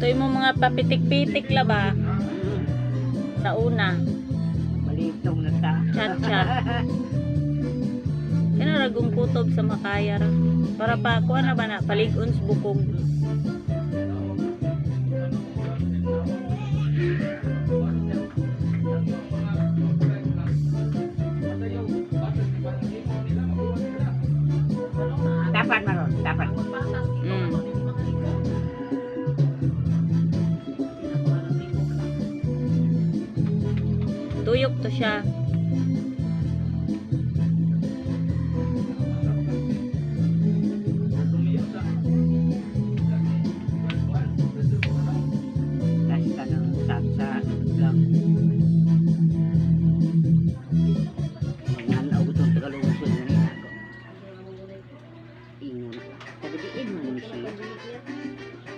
Ito yung mga papitik-pitik la ba? Sa una. Malintong na ta. Chat-chat. Kinaragong kutob sa makayar. Para pa, kuha na ba na? Palig-ons bukog. Dapat maron, dapat. Mm. Ni siya.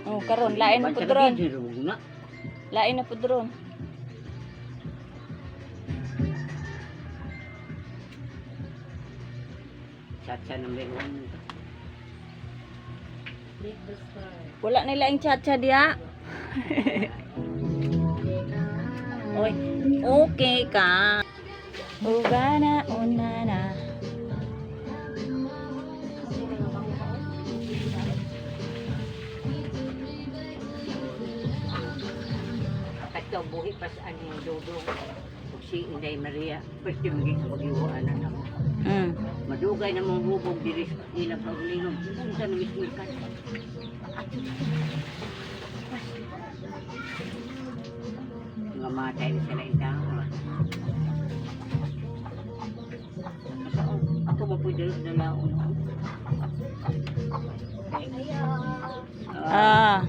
Oh, karon lain na po dron. Tagadiin na. Lain na po Satsa number one. Wala nila yung cha-cha diya. Oy, okay ka. Ugana unana. Ito, buhi pa sa ano yung. Kung si Inday Maria, pwede mo dito mag-iwaan na naman. Mm. Madugay na mong hubog diri sa ila paglingom. Kung sa nangis mo ka. Mga matay na sila itaw. Ako ba pwede na laon? Ah,